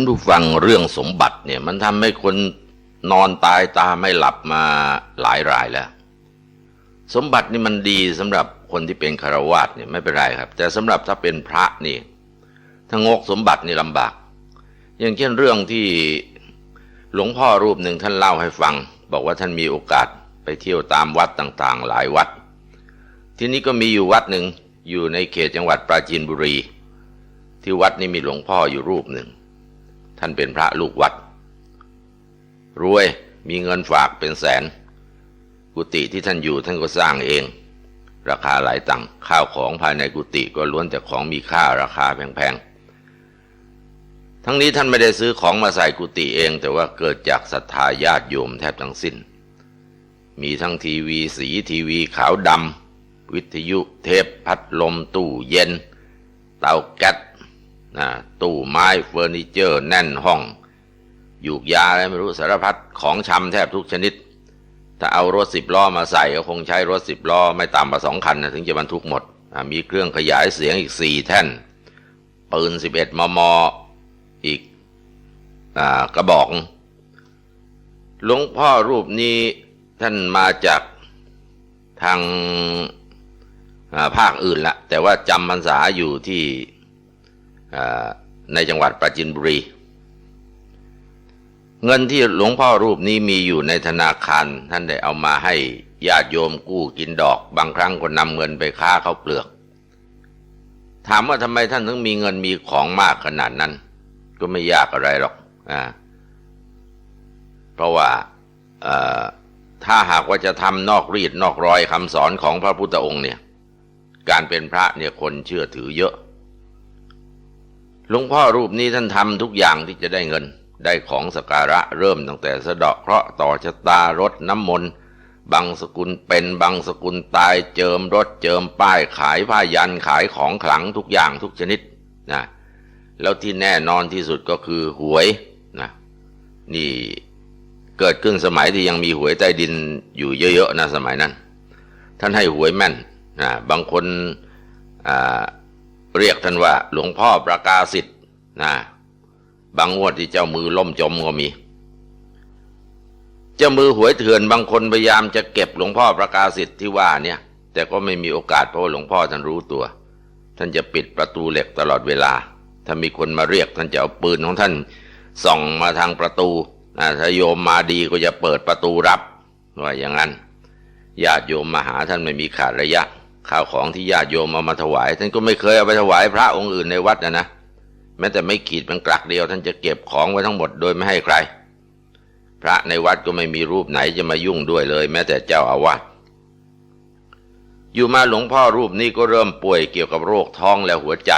านผู้ฟังเรื่องสมบัติเนี่ยมันทำให้คนนอนตายตาไม่หลับมาหลายรายแล้ว สมบัตินี่มันดีสำหรับคนที่เป็นคารวาสเนี่ยไม่เป็นไรครับ แต่สำหรับถ้าเป็นพระนี่ถ้างกสมบัตินี่ลำบาก อย่างเช่นเรื่องที่หลวงพ่อรูปหนึ่งท่านเล่าให้ฟัง บอกว่าท่านมีโอกาสไปเที่ยวตามวัดต่างๆ หลายวัด ที่นี้ก็มีอยู่วัดหนึ่งอยู่ในเขตจังหวัดปราจีนบุรี ที่วัดนี้มีหลวงพ่ออยู่รูปหนึ่ง ท่านเป็นพระลูกวัด รวยมีเงินฝากเป็นแสน กุฏิที่ท่านอยู่ท่านก็สร้างเอง ราคาหลายตังค์ข้าวของภายในกุฏิก็ล้วนแต่ของมีค่าราคาแพงๆ ทั้งนี้ท่านไม่ได้ซื้อของมาใส่กุฏิเอง แต่ว่าเกิดจากศรัทธาญาติโยมแทบทั้งสิ้น มีทั้งทีวีสีทีวีขาวดำวิทยุเทปพัดลมตู้เย็น เตาแก๊ส นะตู้ไม้เฟอร์นิเจอร์แน่นห้องยูกยาอะไรไม่รู้สารพัดของชำแทบทุกชนิด ถ้าเอารถสิบล้อมาใส่ก็คงใช้รถสิบล้อไม่ต่ำกว่าสองคันนะถึงจะบรรทุกหมด มีเครื่องขยายเสียงอีกสี่แท่น ปืนสิบเอ็ดมมอีกอกระบอก หลวงพ่อรูปนี้ท่านมาจากทางภาคอื่นละแต่ว่าจำพรรษาอยู่ที่ ในจังหวัดปราจินบุรี เงินที่หลวงพ่อรูปนี้มีอยู่ในธนาคารท่านได้เอามาให้ญาติโยมกู้กินดอก บางครั้งก็นำเงินไปค้าเข้าเปลือก ถามว่าทำไมท่านถึงมีเงินมีของมากขนาดนั้น ก็ไม่ยากอะไรหรอกอ่าเพราะว่าถ้าหากว่าจะทำนอกรีดนอกรอยคำสอนของพระพุทธองค์เนี่ย การเป็นพระเนี่ยคนเชื่อถือเยอะ หลวงพ่อรูปนี้ท่านทำทุกอย่างที่จะได้เงิน ได้ของสการะเริ่มตั้งแต่สะเดาะเคราะห์ต่อชะตารถน้ำมนต์บางสกุลเป็นบางสกุลตายเจิมรถเจิมป้ายขายผ้ายันขายของขลังทุกอย่างทุกชนิดนะแล้วที่แน่นอนที่สุดก็คือหวยนะนี่เกิดขึ้นสมัยที่ยังมีหวยใต้ดินอยู่เยอะๆนะสมัยนั้น ท่านให้หวยแม่นนะบางคนอ่า เรียกท่านว่า หลวงพ่อประกาศิทธิ์นะบางงวดที่เจ้ามือล่มจมก็มี เจ้ามือหวยเถื่อนบางคนพยายามจะเก็บหลวงพ่อประกาศิทธิ์ที่ว่าเนี่ย แต่ก็ไม่มีโอกาสเพราะหลวงพ่อท่านรู้ตัว ท่านจะปิดประตูเหล็กตลอดเวลา ถ้ามีคนมาเรียกท่านจะเอาปืนของท่านส่องมาทางประตูนะถ้าโยมมาดีก็จะเปิดประตูรับว่าอย่างนั้นญาติโยมมาหาท่านไม่มีขาดระยะ ข้าวของที่ญาติโยมเอามาถวาย ท่านก็ไม่เคยเอาไปถวายพระองค์อื่นในวัดนะนะแม้แต่ไม่ขีดเป็นกลักเดียว ท่านจะเก็บของไว้ทั้งหมดโดยไม่ให้ใคร พระในวัดก็ไม่มีรูปไหนจะมายุ่งด้วยเลย แม้แต่เจ้าอาวาสอยู่มาหลวงพ่อรูปนี้ก็เริ่มป่วยเกี่ยวกับโรคท้องและหัวใจ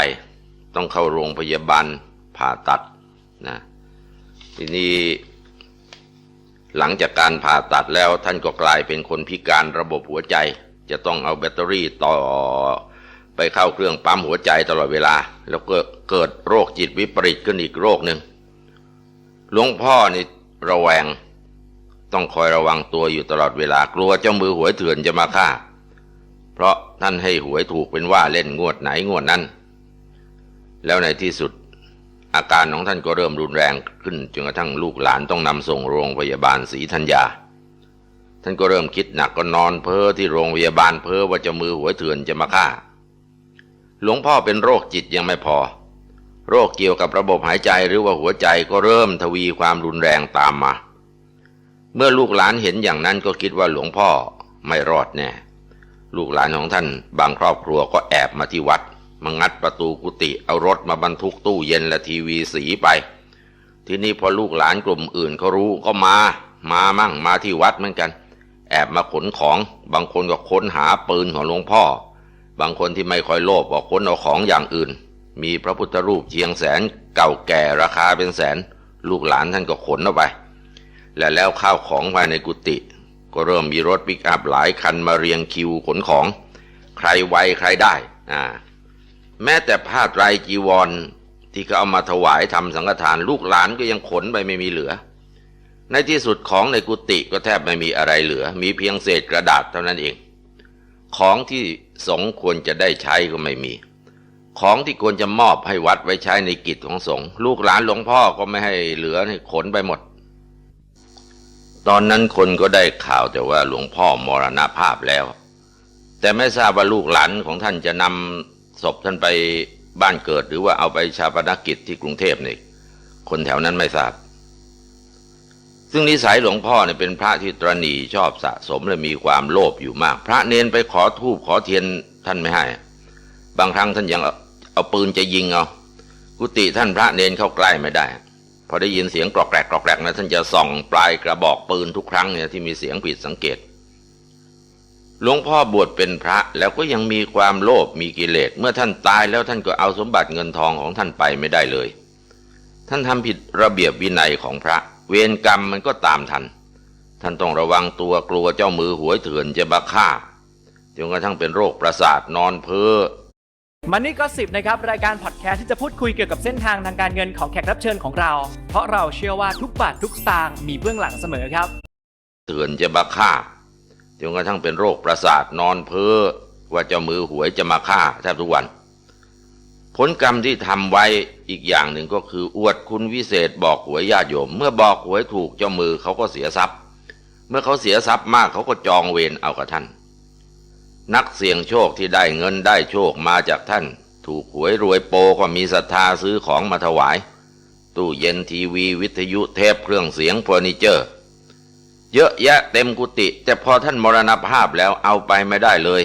ต้องเข้าโรงพยาบาลผ่าตัดนะทีนี้หลังจากการผ่าตัดแล้วท่านก็กลายเป็นคนพิการระบบหัวใจ จะต้องเอาแบตเตอรี่ต่อไปเข้าเครื่องปั๊มหัวใจตลอดเวลา แล้วก็เกิดโรคจิตวิปริตขึ้นอีกโรคหนึ่งหลวงพ่อนี่ระแวง ต้องคอยระวังตัวอยู่ตลอดเวลากลัวเจ้ามือหวยเถื่อนจะมาฆ่า เพราะท่านให้หวยถูกเป็นว่าเล่นงวดไหนงวดนั้น แล้วในที่สุด อาการของท่านก็เริ่มรุนแรงขึ้นจนกระทั่งลูกหลานต้องนำส่งโรงพยาบาลศรีธัญญา ท่านก็เริ่มคิดหนักก็นอนเพ้อที่โรงพยาบาลเพ้อว่าจะมือหัวเถื่อนจะมาฆ่า หลวงพ่อเป็นโรคจิตยังไม่พอ โรคเกี่ยวกับระบบหายใจหรือว่าหัวใจก็เริ่มทวีความรุนแรงตามมา เมื่อลูกหลานเห็นอย่างนั้นก็คิดว่าหลวงพ่อไม่รอดแน่ ลูกหลานของท่านบางครอบครัวก็แอบมาที่วัดมางัดประตูกุฏิเอารถมาบรรทุกตู้เย็นและทีวีสีไป ทีนี้พอลูกหลานกลุ่มอื่นเขารู้ก็มา มามั่งมาที่วัดเหมือนกัน แอบมาขนของ บางคนก็ค้นหาปืนของหลวงพ่อ บางคนที่ไม่ค่อยโลภก็ค้นเอาของอย่างอื่น มีพระพุทธรูปเชียงแสนเก่าแก่ราคาเป็นแสน ลูกหลานท่านก็ขนเอาไป และแล้วข้าวของภายในกุฏิก็เริ่มมีรถปิกอัพหลายคันมาเรียงคิวขนของ ใครไวใครได้อ่าแม้แต่ผ้าไตรจีวรที่เขาเอามาถวายทำสังฆทาน ลูกหลานก็ยังขนไปไม่มีเหลือ ในที่สุดของในกุฏิก็แทบไม่มีอะไรเหลือ มีเพียงเศษกระดาษเท่านั้นเอง ของที่สงควรจะได้ใช้ก็ไม่มี ของที่ควรจะมอบให้วัดไว้ใช้ในกิจของสงลูกหลานหลวงพ่อก็ไม่ให้เหลือให้ขนไปหมด ตอนนั้นคนก็ได้ข่าวแต่ว่าหลวงพ่อมรณภาพแล้ว แต่ไม่ทราบว่าลูกหลานของท่านจะนำศพท่านไปบ้านเกิด หรือว่าเอาไปชาปนกิจที่กรุงเทพนี่คนแถวนั้นไม่ทราบ ซึ่งนิสัยหลวงพ่อเนี่ยเป็นพระที่ตรณีชอบสะสมและมีความโลภอยู่มาก พระเนนไปขอทูบขอเทียนท่านไม่ให้ บางครั้งท่านยังเอาปืนจะยิงเอากุฏิท่านพระเนนเข้าใกล้ไม่ได้ พอได้ยินเสียงกรอกแกรกกรอกแกรกนะท่านจะส่องปลายกระบอกปืนทุกครั้งเนี่ยที่มีเสียงผิดสังเกตหลวงพ่อบวชเป็นพระแล้วก็ยังมีความโลภมีกิเลสเมื่อท่านตายแล้วท่านก็เอาสมบัติเงินทองของท่านไปไม่ได้เลย ท่านทำผิดระเบียบวินัยของพระ เวรกรรมมันก็ตามทัน ท่านต้องระวังตัวกลัวเจ้ามือหวยเถื่อนจะมาฆ่าจนกระทั่งเป็นโรคประสาทนอนเพ้อมันนี่ก็สิบนะครับ รายการพอดแคสต์ที่จะพูดคุยเกี่ยวกับเส้นทางทางการเงินของแขกรับเชิญของเรา เพราะเราเชื่อว่าทุกบาททุกสตางค์มีเบื้องหลังเสมอครับ เตือนจะมาฆ่าจนกระทั่งเป็นโรคประสาทนอนเพ้อว่าเจ้ามือหวยจะมาฆ่าแทบทุกวัน ผลกรรมที่ทำไว้อีกอย่างหนึ่งก็คือ อวดคุณวิเศษบอกหวยญาติโยม เมื่อบอกหวยถูกเจ้ามือเขาก็เสียทรัพย์ เมื่อเขาเสียทรัพย์มากเขาก็จองเวรเอากับท่าน นักเสี่ยงโชคที่ได้เงินได้โชคมาจากท่าน ถูกหวยรวยโปก็มีศรัทธาซื้อของมาถวาย ตู้เย็นทีวีวิทยุเทปเครื่องเสียงเฟอร์นิเจอร์ เยอะแยะเต็มกุฏิแต่พอท่านมรณภาพแล้วเอาไปไม่ได้เลย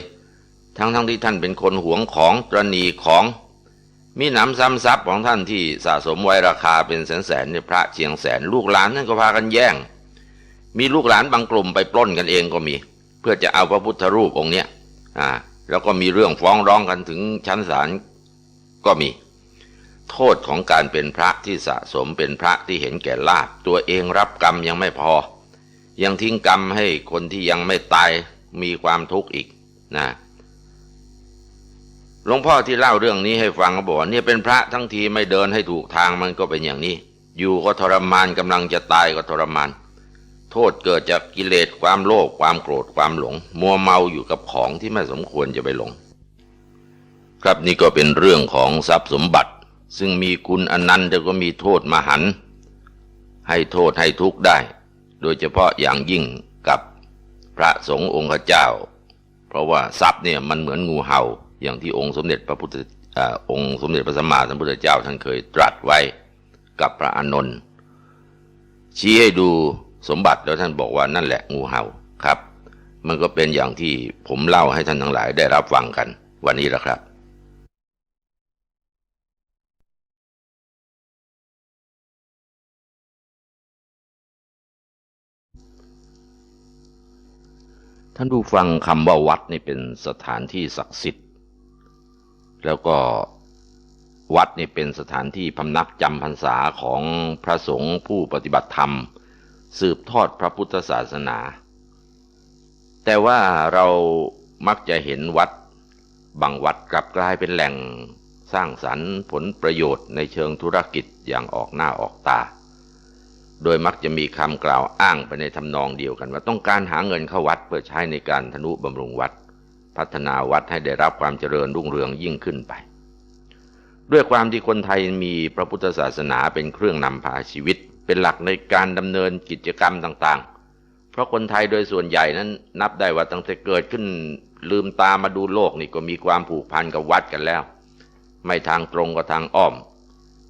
ทั้งทั้งที่ท่านเป็นคนหวงของตรณีของ มีหนำซ้ำทรัพย์ของท่านที่สะสมไว้ราคาเป็นแสนแสนในพระเชียงแสนลูกหลานท่านก็พากันแย่ง มีลูกหลานบางกลุ่มไปปล้นกันเองก็มี เพื่อจะเอาพระพุทธรูปองค์เนี้ยอ่าแล้วก็มีเรื่องฟ้องร้องกันถึงชั้นศาลก็มี โทษของการเป็นพระที่สะสมเป็นพระที่เห็นแก่ลาภตัวเองรับกรรมยังไม่พอ ยังทิ้งกรรมให้คนที่ยังไม่ตายมีความทุกข์อีกนะ หลวงพ่อที่เล่าเรื่องนี้ให้ฟังก็บอกเนี่ยเป็นพระทั้งทีไม่เดินให้ถูกทางมันก็เป็นอย่างนี้ อยู่ก็ทรมานกำลังจะตายก็ทรมาน โทษเกิดจากกิเลสความโลภความโกรธความหลง มัวเมาอยู่กับของที่ไม่สมควรจะไปหลง ครับนี่ก็เป็นเรื่องของทรัพย์สมบัติ ซึ่งมีคุณอนันต์แต่ก็มีโทษมหันให้โทษให้ทุกข์ได้ โดยเฉพาะอย่างยิ่งกับพระสงฆ์องค์เจ้า เพราะว่าทรัพย์เนี่ยมันเหมือนงูเห่า อย่างที่องค์สมเด็จพระพุทธอองค์สมเด็จพระสัมมาสัมพุทธเจ้าท่านเคยตรัสไว้กับพระอานนท์ชี้ให้ดูสมบัติแล้วท่านบอกว่านั่นแหละงูเห่าครับ มันก็เป็นอย่างที่ผมเล่าให้ท่านทั้งหลายได้รับฟังกันวันนี้แหละครับท่านผู้ฟังคำว่าวัดนี่เป็นสถานที่ศักดิ์สิทธิ์ แล้วก็วัดนี่เป็นสถานที่พำนักจำพรรษาของพระสงฆ์ผู้ปฏิบัติธรรม สืบทอดพระพุทธศาสนา แต่ว่าเรามักจะเห็นวัด บางวัดกลับกลายเป็นแหล่งสร้างสรรค์ผลประโยชน์ในเชิงธุรกิจอย่างออกหน้าออกตา โดยมักจะมีคำกล่าวอ้างไปในทำนองเดียวกัน ว่าต้องการหาเงินเข้าวัดเพื่อใช้ในการทนุบำรุงวัด พัฒนาวัดให้ได้รับความเจริญรุ่งเรืองยิ่งขึ้นไป ด้วยความที่คนไทยมีพระพุทธศาสนาเป็นเครื่องนำพาชีวิต เป็นหลักในการดำเนินกิจกรรมต่างๆ เพราะคนไทยโดยส่วนใหญ่นั้นนับได้ว่าตั้งแต่เกิดขึ้นลืมตามาดูโลกนี่ก็มีความผูกพันกับวัดกันแล้ว ไม่ทางตรงก็ทางอ้อม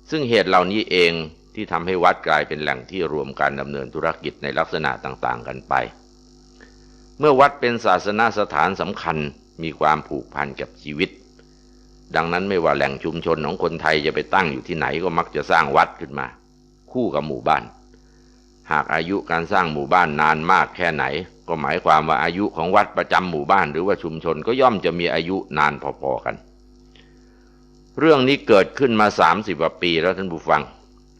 ซึ่งเหตุเหล่านี้เองที่ทำให้วัดกลายเป็นแหล่งที่รวมการดำเนินธุรกิจในลักษณะต่างๆ กันไป เมื่อวัดเป็นศาสนาสถานสำคัญมีความผูกพันกับชีวิต ดังนั้นไม่ว่าแหล่งชุมชนของคนไทยจะไปตั้งอยู่ที่ไหนก็มักจะสร้างวัดขึ้นมา คู่กับหมู่บ้าน หากอายุการสร้างหมู่บ้านนานมากแค่ไหน ก็หมายความว่าอายุของวัดประจำหมู่บ้าน หรือว่าชุมชนก็ย่อมจะมีอายุนานพอๆกัน เรื่องนี้เกิดขึ้นมา30กว่าปีแล้วท่านผู้ฟัง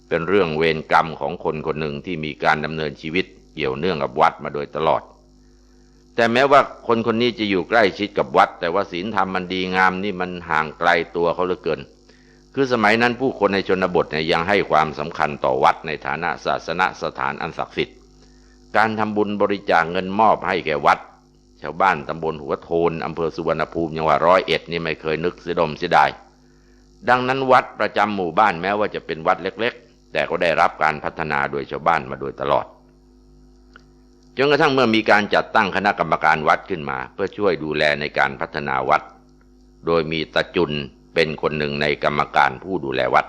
เป็นเรื่องเวรกรรมของคนคนหนึ่งที่มีการดำเนินชีวิตเกี่ยวเนื่องกับวัดมาโดยตลอด แต่แม้ว่าคนคนนี้จะอยู่ใกล้ชิดกับวัด แต่ว่าศีลธรรมมันดีงามนี่มันห่างไกลตัวเขาเหลือเกิน คือสมัยนั้นผู้คนในชนบทเนี่ยยังให้ความสำคัญต่อวัดในฐานะศาสนสถานอันศักดิ์สิทธิ์ การทำบุญบริจาคเงินมอบให้แก่วัด ชาวบ้านตำบลหัวโทนอำเภอสุวรรณภูมิจังหวัดร้อยเอ็ดนี่ไม่เคยนึกเสียดมเสียดายดังนั้นวัดประจำหมู่บ้านแม้ว่าจะเป็นวัดเล็ก ๆ แต่ก็ได้รับการพัฒนาโดยชาวบ้านมาโดยตลอด จนกระทั่งเมื่อมีการจัดตั้งคณะกรรมการวัดขึ้นมา เพื่อช่วยดูแลในการพัฒนาวัด โดยมีตาจุนเป็นคนหนึ่งในกรรมการผู้ดูแลวัด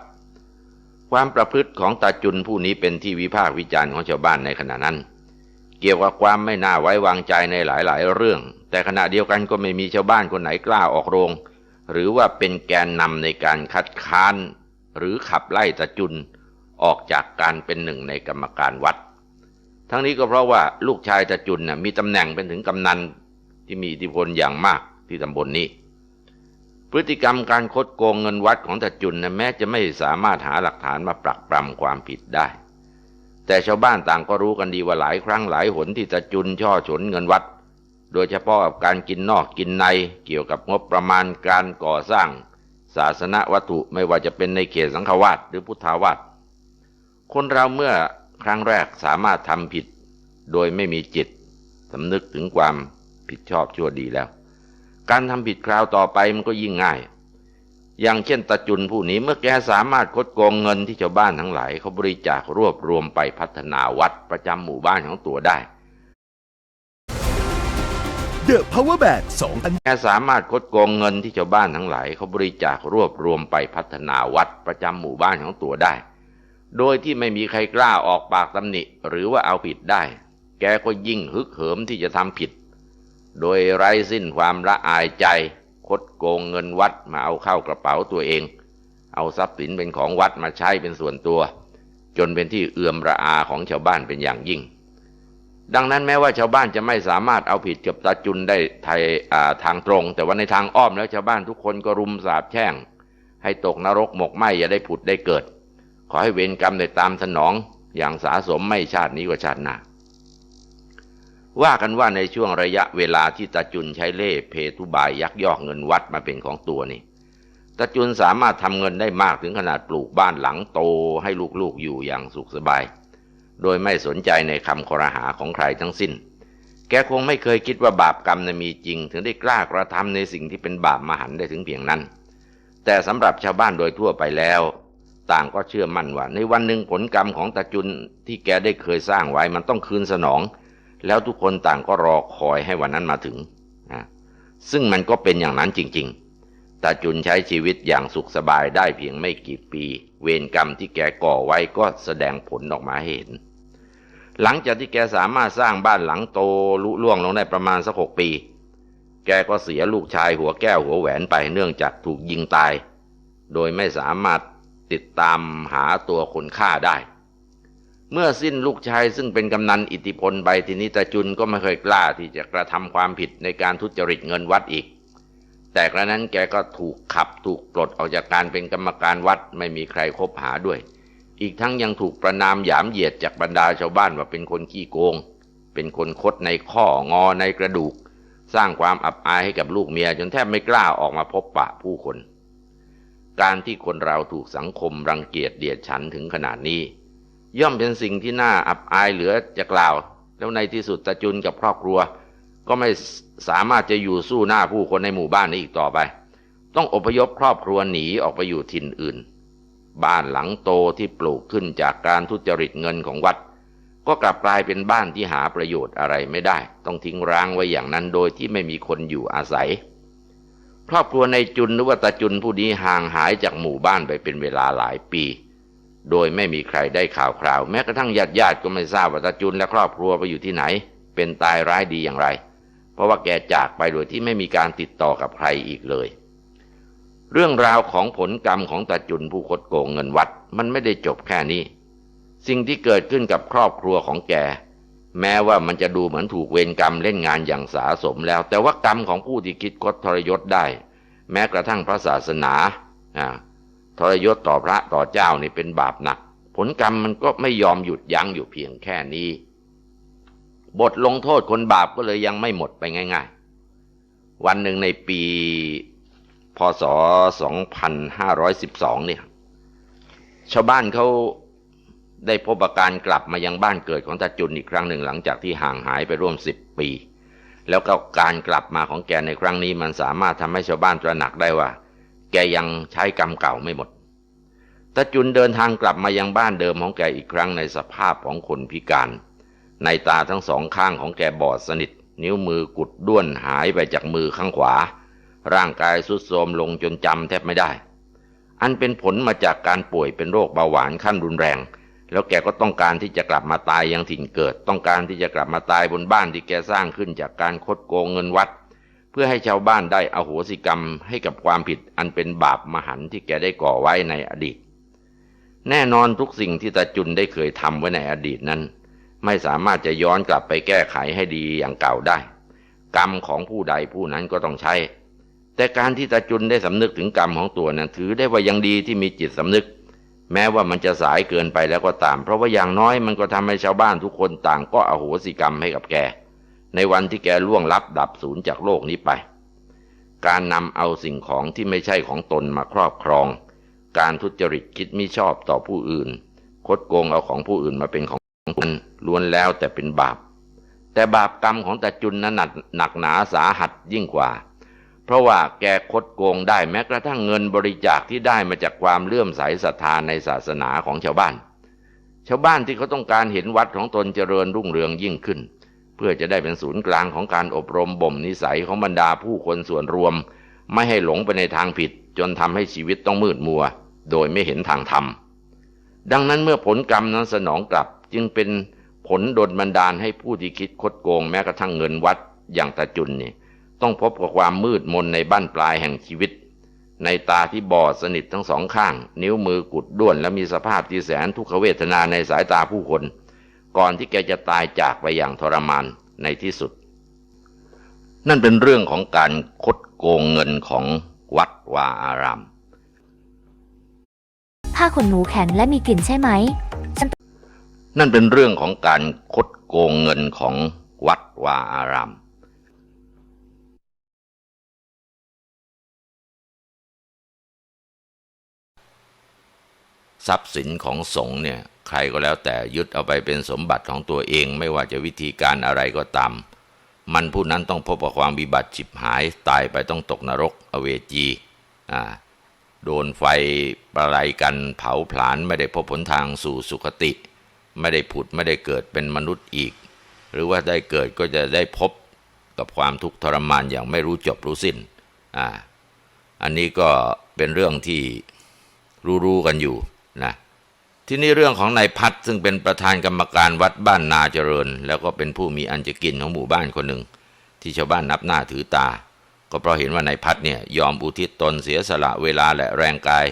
ความประพฤติของตาจุนผู้นี้เป็นที่วิพากษ์วิจารณ์ของชาวบ้านในขณะนั้น เกี่ยวกับความไม่น่าไว้วางใจในหลายๆ เรื่อง แต่ขณะเดียวกันก็ไม่มีชาวบ้านคนไหนกล้าออกโรง หรือว่าเป็นแกนนำในการคัดค้าน หรือขับไล่ตาจุนออกจากการเป็นหนึ่งในกรรมการวัด ทั้งนี้ก็เพราะว่าลูกชายตาจุนน่ะมีตำแหน่งเป็นถึงกำนันที่มีอิทธิพลอย่างมากที่ตำบลนนี้ พฤติกรรมการคดโกงเงินวัดของตาจุนนะแม้จะไม่สามารถหาหลักฐานมาปรักปรำความผิดได้ แต่ชาวบ้านต่างก็รู้กันดีว่าหลายครั้งหลายหนที่ตาจุนช่อฉนเงินวัด โดยเฉพาะกับการกินนอกกินในเกี่ยวกับงบประมาณการก่อสร้าง ศาสนวัตถุไม่ว่าจะเป็นในเขตสังฆวาสหรือพุทธาวาสคนเราเมื่อ รั้งแรกสามารถทำผิด โดยไม่มีจิตสำนึกถึงความผิดชอบชั่วดีแล้ว การทำผิดคราวต่อไปมันก็ยิ่งง่าย อย่างเช่นตาจุนผู้นี้เมื่อแกสามารถคดโกงเงินที่ชาวบ้านทั้งหลายเขาบริจาครวบรวมไปพัฒนาวัดประจำหมู่บ้านของตัวได้ The Power Band 2อันแกสามารถคดโกงเงินที่ชาวบ้านทั้งหลายเขาบริจาครวบรวมไปพัฒนาวัดประจำหมู่บ้านของตัวได้ โดยที่ไม่มีใครกล้าออกปากตำหนิหรือว่าเอาผิดได้ แกก็ยิ่งฮึกเหิมที่จะทำผิด โดยไร้สิ้นความละอายใจ คดโกงเงินวัดมาเอาเข้ากระเป๋าตัวเอง เอาทรัพย์สินเป็นของวัดมาใช้เป็นส่วนตัว จนเป็นที่เอื่อมระอาของชาวบ้านเป็นอย่างยิ่ง ดังนั้นแม้ว่าชาวบ้านจะไม่สามารถเอาผิดกับตาจุนได้ทยอ่าทางตรง แต่ว่าในทางอ้อมแล้วชาวบ้านทุกคนก็รุมสาบแช่ง ให้ตกนรกหมกไหมอย่าได้ผุดได้เกิด ขอให้เวรกรรมได้ตามสนองอย่างสาสมไม่ชาตินี้กว่าชาติหน้าว่ากันว่าในช่วงระยะเวลาที่ตาจุนใช้เล่เพทุบายยักยอกเงินวัดมาเป็นของตัวนี่ตาจุนสามารถทำเงินได้มากถึงขนาดปลูกบ้านหลังโตให้ลูกๆอยู่อย่างสุขสบาย โดยไม่สนใจในคำคอรหาของใครทั้งสิ้น แกคงไม่เคยคิดว่าบาปกรรมนะมีจริง ถึงได้กล้ากระทำในสิ่งที่เป็นบาปมหันได้ถึงเพียงนั้น แต่สำหรับชาวบ้านโดยทั่วไปแล้ว ต่างก็เชื่อมั่นว่า ในวันหนึ่งผลกรรมของตาจุนที่แกได้เคยสร้างไว้มันต้องคืนสนอง แล้วทุกคนต่างก็รอคอยให้วันนั้นมาถึงนะซึ่งมันก็เป็นอย่างนั้นจริง ๆตาจุนใช้ชีวิตอย่างสุขสบายได้เพียงไม่กี่ปี เวรกรรมที่แกก่อไว้ก็แสดงผลออกมาให้เห็น หลังจากที่แกสามารถสร้างบ้านหลังโตลุล่วงลงได้ประมาณสักหกปี แกก็เสียลูกชายหัวแก้วหัวแหวนไปเนื่องจากถูกยิงตาย โดยไม่สามารถ ติดตามหาตัวคนฆ่าได้ เมื่อสิ้นลูกชายซึ่งเป็นกำนันอิทธิพลไปทีนี้ตาจุนก็ไม่เคยกล้าที่จะกระทำความผิดในการทุจริตเงินวัดอีก แต่กระนั้นแกก็ถูกขับถูกปลดออกจากการเป็นกรรมการวัดไม่มีใครคบหาด้วย อีกทั้งยังถูกประนามหยามเหยียดจากบรรดาชาวบ้านว่าเป็นคนขี้โกง เป็นคนคดในข้องอในกระดูก สร้างความอับอายให้กับลูกเมียจนแทบไม่กล้าออกมาพบปะผู้คน การที่คนเราถูกสังคมรังเกียจเดียดฉันถึงขนาดนี้ ย่อมเป็นสิ่งที่น่าอับอายเหลือจะกล่าว แล้วในที่สุดตาจุนกับครอบครัว ก็ไม่สามารถจะอยู่สู้หน้าผู้คนในหมู่บ้านนี้อีกต่อไป ต้องอพยพครอบครัวหนีออกไปอยู่ถิ่นอื่น บ้านหลังโตที่ปลูกขึ้นจากการทุจริตเงินของวัด ก็กลับกลายเป็นบ้านที่หาประโยชน์อะไรไม่ได้ ต้องทิ้งร้างไว้อย่างนั้นโดยที่ไม่มีคนอยู่อาศัย ครอบครัวในจุนหรือว่าตาจุนผู้นี้ห่างหายจากหมู่บ้านไปเป็นเวลาหลายปี โดยไม่มีใครได้ข่าวคราว แม้กระทั่งญาติญาติก็ไม่ทราบว่าตาจุนและครอบครัวไปอยู่ที่ไหน เป็นตายร้ายดีอย่างไร เพราะว่าแกจากไปโดยที่ไม่มีการติดต่อกับใครอีกเลย เรื่องราวของผลกรรมของตาจุนผู้คดโกงเงินวัด มันไม่ได้จบแค่นี้ สิ่งที่เกิดขึ้นกับครอบครัวของแก แม้ว่ามันจะดูเหมือนถูกเวรกรรมเล่นงานอย่างสาสมแล้ว แต่ว่ากรรมของผู้ที่คิดคดทรยศได้ แม้กระทั่งพระศาสนาทรยศต่อพระต่อเจ้านี่เป็นบาปหนัก ผลกรรมมันก็ไม่ยอมหยุดยั้งอยู่เพียงแค่นี้ บทลงโทษคนบาปก็เลยยังไม่หมดไปง่าย ๆ วันหนึ่งในปีพศ 2512 เนี่ย ชาวบ้านเขา ได้พบอาการกลับมายังบ้านเกิดของตาจุนอีกครั้งหนึ่งหลังจากที่ห่างหายไปร่วมสิบปี แล้วก็การกลับมาของแกในครั้งนี้มันสามารถทำให้ชาวบ้านตระหนักได้ว่า แกยังใช้กรรมเก่าไม่หมดตาจุนเดินทางกลับมายังบ้านเดิมของแกอีกครั้งในสภาพของคนพิการ ในตาทั้งสองข้างของแกบอดสนิท นิ้วมือกุดด้วนหายไปจากมือข้างขวา ร่างกายสุดโทรมลงจนจำแทบไม่ได้ อันเป็นผลมาจากการป่วยเป็นโรคเบาหวานขั้นรุนแรง แล้วแกก็ต้องการที่จะกลับมาตายยังถิ่นเกิด ต้องการที่จะกลับมาตายบนบ้านที่แกสร้างขึ้นจากการคดโกงเงินวัด เพื่อให้ชาวบ้านได้อโหสิกรรมให้กับความผิดอันเป็นบาปมหันที่แกได้ก่อไว้ในอดีต แน่นอนทุกสิ่งที่ตาจุนได้เคยทำไว้ในอดีตนั้น ไม่สามารถจะย้อนกลับไปแก้ไขให้ดีอย่างเก่าได้ กรรมของผู้ใดผู้นั้นก็ต้องใช้ แต่การที่ตาจุนได้สำนึกถึงกรรมของตัวนั้นถือได้ว่ายังดีที่มีจิตสำนึก แม้ว่ามันจะสายเกินไปแล้วก็ตาม เพราะว่าอย่างน้อยมันก็ทำให้ชาวบ้านทุกคนต่างก็อโหสิกรรมให้กับแก ในวันที่แกล่วงลับดับสูญจากโลกนี้ไป การนำเอาสิ่งของที่ไม่ใช่ของตนมาครอบครอง การทุจริตคิดมิชอบต่อผู้อื่น คดโกงเอาของผู้อื่นมาเป็นของตนล้วนแล้วแต่เป็นบาป แต่บาปกรรมของตาจุนนั้นหนักหนักหนาสาหัสยิ่งกว่า เพราะว่าแกคดโกงได้แม้กระทั่งเงินบริจาคที่ได้มาจากความเลื่อมใสศรัทธาในศาสนาของชาวบ้าน ชาวบ้านที่เขาต้องการเห็นวัดของตนเจริญรุ่งเรืองยิ่งขึ้น เพื่อจะได้เป็นศูนย์กลางของการอบรมบ่มนิสัยของบรรดาผู้คนส่วนรวม ไม่ให้หลงไปในทางผิด จนทำให้ชีวิตต้องมืดมัว โดยไม่เห็นทางธรรมดังนั้นเมื่อผลกรรมนั้นสนองกลับจึงเป็นผลดลบันดาลให้ผู้ที่คิดคดโกงแม้กระทั่งเงินวัดอย่างตาจุนนี่ ต้องพบกับความมืดมนในบั้นปลายแห่งชีวิต ในตาที่บอดสนิททั้งสองข้าง นิ้วมือกุดด้วน และมีสภาพที่แสนทุกขเวทนาในสายตาผู้คน ก่อนที่แกจะตายจากไปอย่างทรมานในที่สุด นั่นเป็นเรื่องของการคดโกงเงินของวัดวาอารามผ้าขนหนูแข็งและมีกลิ่นใช่ไหม นั่นเป็นเรื่องของการคดโกงเงินของวัดวาอาราม ทรัพย์สินของสงฆ์เนี่ยใครก็แล้วแต่ยึดเอาไปเป็นสมบัติของตัวเอง ไม่ว่าจะวิธีการอะไรก็ตาม มันผู้นั้นต้องพบกับความวิบัติฉิบหายตายไปต้องตกนรกอเวจีอ่าโดนไฟประไลกันเผาผลาญไม่ได้พบผลทางสู่สุคติ ไม่ได้ผุดไม่ได้เกิดเป็นมนุษย์อีก หรือว่าได้เกิดก็จะได้พบกับความทุกข์ทรมานอย่างไม่รู้จบรู้สิ้นอ่าอันนี้ก็เป็นเรื่องที่รู้ๆกันอยู่ นะที่นี่เรื่องของนายพัดซึ่งเป็นประธานกรรมการวัดบ้านนาเจริญ แล้วก็เป็นผู้มีอันจะกินของหมู่บ้านคนหนึ่ง ที่ชาวบ้านนับหน้าถือตา ก็เพราะเห็นว่านายพัดเนี่ยยอมอุทิศตนเสียสละเวลาและแรงกาย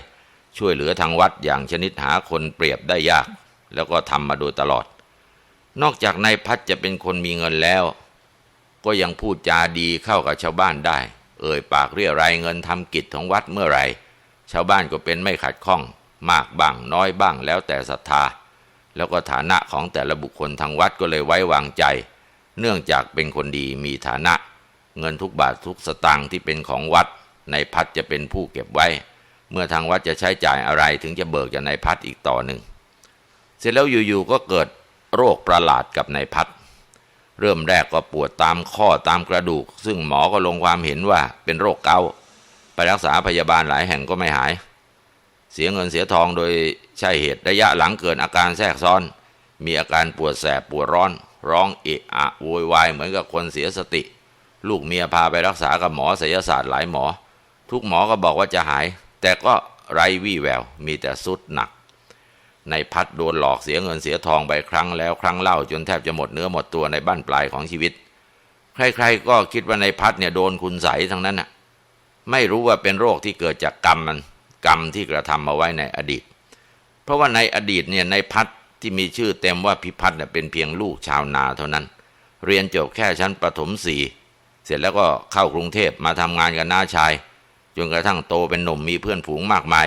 ช่วยเหลือทางวัดอย่างชนิดหาคนเปรียบได้ยาก แล้วก็ทำมาโดยตลอด นอกจากนายพัดจะเป็นคนมีเงินแล้ว ก็ยังพูดจาดีเข้ากับชาวบ้านได้ เอ่ยปากเรียรายเงินทำกิจของวัดเมื่อไหร่ ชาวบ้านก็เป็นไม่ขัดข้อง มากบ้างน้อยบ้างแล้วแต่ศรัทธา แล้วก็ฐานะของแต่ละบุคคลทางวัดก็เลยไว้วางใจ เนื่องจากเป็นคนดีมีฐานะ เงินทุกบาททุกสตางค์ที่เป็นของวัดในพัดจะเป็นผู้เก็บไว้ เมื่อทางวัดจะใช้จ่ายอะไรถึงจะเบิกจากนายพัดอีกต่อหนึ่ง เสร็จแล้วอยู่ๆก็เกิดโรคประหลาดกับนายพัดเริ่มแรกก็ปวดตามข้อตามกระดูก ซึ่งหมอก็ลงความเห็นว่าเป็นโรคเกาต์ไปรักษาพยาบาลหลายแห่งก็ไม่หาย เสียเงินเสียทองโดยใช่เหตุระยะหลังเกิดอาการแทรกซ้อน มีอาการปวดแสบปวดร้อน ร้องเอะอะโวยวายเหมือนกับคนเสียสติ ลูกเมียพาไปรักษากับหมอศิลยศาสตร์หลายหมอ ทุกหมอก็บอกว่าจะหาย แต่ก็ไร้วี่แวว มีแต่สุดหนัก ในพัดโดนหลอกเสียเงินเสียทองไปครั้งแล้วครั้งเล่าจนแทบจะหมดเนื้อหมดตัวในบ้านปลายของชีวิต ใครๆก็คิดว่าในพัดเนี่ยโดนคุณใสทั้งนั้นน่ะไม่รู้ว่าเป็นโรคที่เกิดจากกรรมมัน กรรมที่กระทำมาไว้ในอดีต เพราะว่าในอดีตเนี่ยในพัดที่มีชื่อเต็มว่าพิพัฒน์เป็นเพียงลูกชาวนาเท่านั้น เรียนจบแค่ชั้นประถมสี่เสร็จแล้วก็เข้ากรุงเทพมาทำงานกับน้าชายจนกระทั่งโตเป็นหนุ่มมีเพื่อนฝูงมากมาย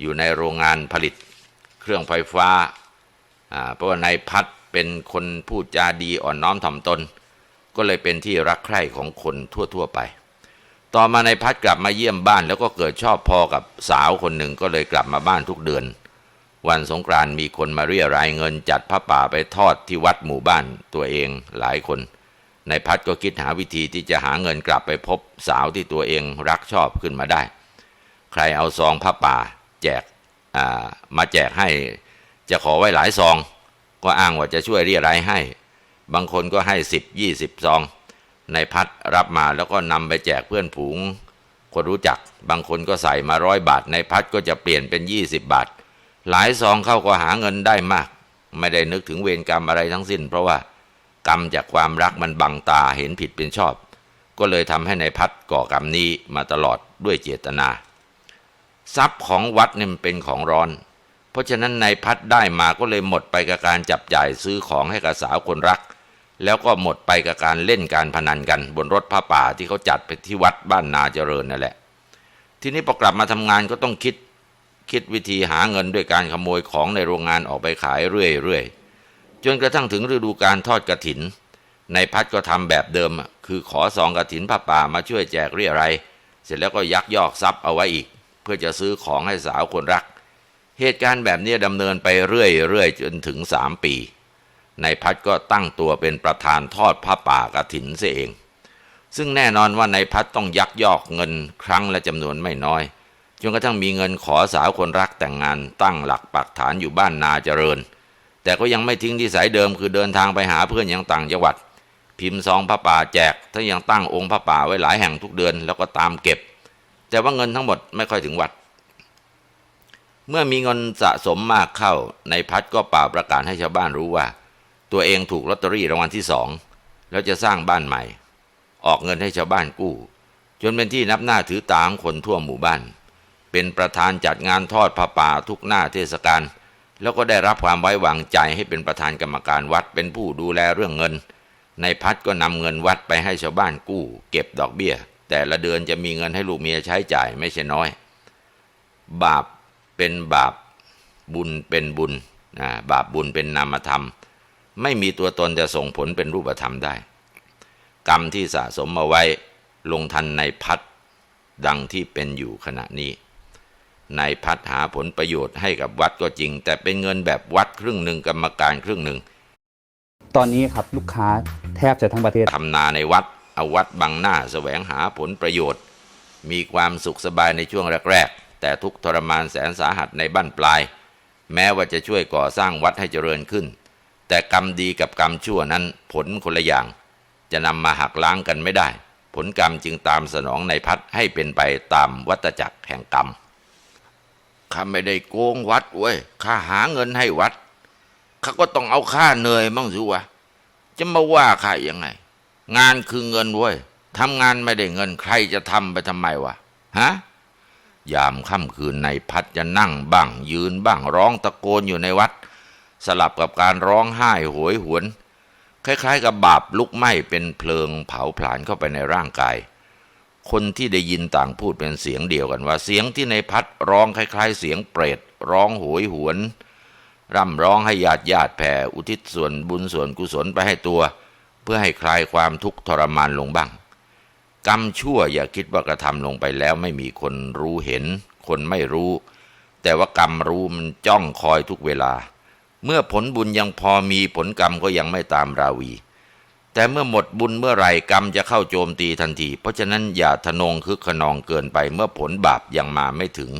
อยู่ในโรงงานผลิตเครื่องไฟฟ้าอ่าเพราะว่านายพัดเป็นคนพูดจาดีอ่อนน้อมถ่อมตน ก็เลยเป็นที่รักใคร่ของคนทั่ว ๆ ไป ต่อมาในพัดกลับมาเยี่ยมบ้าน แล้วก็เกิดชอบพอกับสาวคนหนึ่งก็เลยกลับมาบ้านทุกเดือน วันสงกรานต์มีคนมาเรียรายเงินจัดผ้าป่าไปทอดที่วัดหมู่บ้านตัวเองหลายคน ในพัดก็คิดหาวิธีที่จะหาเงินกลับไปพบสาวที่ตัวเองรักชอบขึ้นมาได้ ใครเอาซองผ้าป่าแจกมาแจกให้จะขอไว้หลายซอง ก็อ้างว่าจะช่วยเรียรายให้ บางคนก็ให้สิบยี่สิบซอง ในพัดรับมาแล้วก็นำไปแจกเพื่อนผูง คนรู้จักบางคนก็ใส่มาร้อยบาทในพัดก็จะเปลี่ยนเป็นยี่สิบบาท หลายซองเข้าก็หาเงินได้มาก ไม่ได้นึกถึงเวรกรรมอะไรทั้งสิ้น เพราะว่ากรรมจากความรักมันบังตาเห็นผิดเป็นชอบ ก็เลยทำให้ในพัดก่อกรรมนี้มาตลอดด้วยเจตนา ทรัพย์ของวัดเนี่ยมันเป็นของร้อน เพราะฉะนั้นในพัดได้มาก็เลยหมดไปกับการจับจ่ายซื้อของให้กับสาวคนรัก แล้วก็หมดไปกับการเล่นการพนันกัน บนรถผ้าป่าที่เขาจัดไปที่วัดบ้านนาเจริญนั่นแหละ ทีนี้พอกลับมาทำงานก็ต้องคิดคิดวิธีหาเงินด้วยการขโมยของในโรงงานออกไปขายเรื่อยๆจนกระทั่งถึงฤดูการทอดกระถิน ในพัดก็ทำแบบเดิมอะคือขอซองกระถินผ้าป่ามาช่วยแจกเรียอะไรเสร็จแล้วก็ยักยอกทรัพย์เอาไว้อีก เพื่อจะซื้อของให้สาวคนรัก เหตุการณ์แบบนี้ดำเนินไปเรื่อยๆจนถึงสามปี ในพัดก็ตั้งตัวเป็นประธานทอดผ้าป่ากระถินเสียเอง ซึ่งแน่นอนว่าในพัดต้องยักยอกเงินครั้งละจำนวนไม่น้อย จนกระทั่งมีเงินขอสาวคนรักแต่งงานตั้งหลักปักฐานอยู่บ้านนาเจริญ แต่ก็ยังไม่ทิ้งที่สายเดิมคือเดินทางไปหาเพื่อนยังต่างจังหวัด พิมพ์ซองผ้าป่าแจกถ้ายังตั้งองค์ผ้าป่าไว้หลายแห่งทุกเดือนแล้วก็ตามเก็บ แต่ว่าเงินทั้งหมดไม่ค่อยถึงวัดเมื่อมีเงินสะสมมากเข้า ในพัดก็เป่าประกาศให้ชาวบ้านรู้ว่า ตัวเองถูกลอตเตอรี่รางวัลที่สองแล้วจะสร้างบ้านใหม่ ออกเงินให้ชาวบ้านกู้ จนเป็นที่นับหน้าถือตาของคนทั่วหมู่บ้าน เป็นประธานจัดงานทอดผ้าป่าทุกหน้าเทศกาลแล้วก็ได้รับความไว้วางใจให้เป็นประธานกรรมการวัดเป็นผู้ดูแลเรื่องเงิน ในพัดก็นำเงินวัดไปให้ชาวบ้านกู้ เก็บดอกเบี้ย แต่ละเดือนจะมีเงินให้ลูกเมียใช้จ่ายไม่ใช่น้อย บาปเป็นบาปบุญเป็นบุญนะบาปบุญเป็นนามธรรม ไม่มีตัวตนจะส่งผลเป็นรูปธรรมได้ กรรมที่สะสมมาไว้ลงทันในพัดดังที่เป็นอยู่ขณะนี้ ในพัดหาผลประโยชน์ให้กับวัดก็จริง แต่เป็นเงินแบบวัดครึ่งหนึ่งกรรมการครึ่งหนึ่ง ตอนนี้ครับลูกค้าแทบจะทั้งประเทศทำนาในวัดเอาวัดบังหน้าแสวงหาผลประโยชน์ มีความสุขสบายในช่วงแรก ๆ แต่ทุกข์ทรมานแสนสาหัสในบ้านปลาย แม้ว่าจะช่วยก่อสร้างวัดให้เจริญขึ้น แต่กรรมดีกับกรรมชั่วนั้น ผลคนละอย่าง จะนำมาหักล้างกันไม่ได้ ผลกรรมจึงตามสนองในพัดให้เป็นไปตามวัตจักรแห่งกรรมข้าไม่ได้โกงวัดเว้ยข้าหาเงินให้วัดข้าก็ต้องเอาค่าเหนื่อยมั่งสิวะจะมาว่าข้ายังไง งานคือเงินเว้ยทำงานไม่ได้เงินใครจะทำไปทำไมวะฮะยามค่ำคืนในพัดจะนั่งบ้าง ยืนบ้างร้องตะโกนอยู่ในวัด สลับกับการร้องไห้โหยหวน คล้ายๆกับบาปลุกไหม้เป็นเพลิงเผาผลาญเข้าไปในร่างกาย คนที่ได้ยินต่างพูดเป็นเสียงเดียวกันว่า เสียงที่ในพัดร้องคล้าย ๆ เสียงเปรตร้องโหยหวน ร่ำร้องให้ญาติญาติแผ่อุทิศส่วนบุญส่วนกุศลไปให้ตัว เพื่อให้คลายความทุกข์ทรมานลงบ้าง กรรมชั่วอย่าคิดว่ากระทำลงไปแล้วไม่มีคนรู้เห็น คนไม่รู้ แต่ว่ากรรมรู้มันจ้องคอยทุกเวลา เมื่อผลบุญยังพอมีผลกรรมก็ยังไม่ตามราวี แต่เมื่อหมดบุญเมื่อไหร่กรรมจะเข้าโจมตีทันที เพราะฉะนั้นอย่าทะนงคึกขนองเกินไป เมื่อผลบาปยังมาไม่ถึง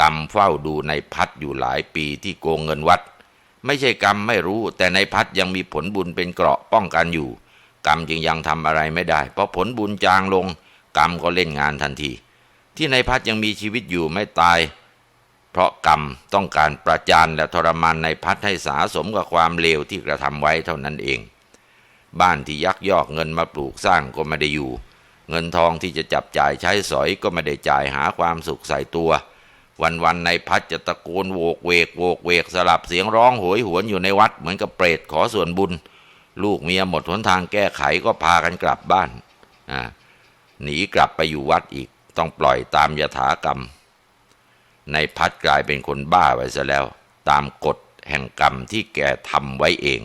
กรรมเฝ้าดูในพัดอยู่หลายปีที่โกงเงินวัด ไม่ใช่กรรมไม่รู้ แต่ในพัดยังมีผลบุญเป็นเกราะป้องกันอยู่ กรรมจึงยังทำอะไรไม่ได้ เพราะผลบุญจางลง กรรมก็เล่นงานทันที ที่ในพัดยังมีชีวิตอยู่ไม่ตาย เพราะกรรมต้องการประจานและทรมานในพัดให้สาสมกับความเลวที่กระทำไว้เท่านั้นเอง บ้านที่ยักยอกเงินมาปลูกสร้างก็ไม่ได้อยู่ เงินทองที่จะจับจ่ายใช้สอยก็ไม่ได้จ่ายหาความสุขใส่ตัว วันๆในพัดจะตะโกนโวกเวกโวกเวกสลับเสียงร้องโหยหวนอยู่ในวัดเหมือนกับเปรตขอส่วนบุญ ลูกเมียหมดหนทางแก้ไขก็พากันกลับบ้านหนีกลับไปอยู่วัดอีกต้องปล่อยตามยถากรรม ในพัดกลายเป็นคนบ้าไปซะแล้ว ตามกฎแห่งกรรมที่แกทำไว้เอง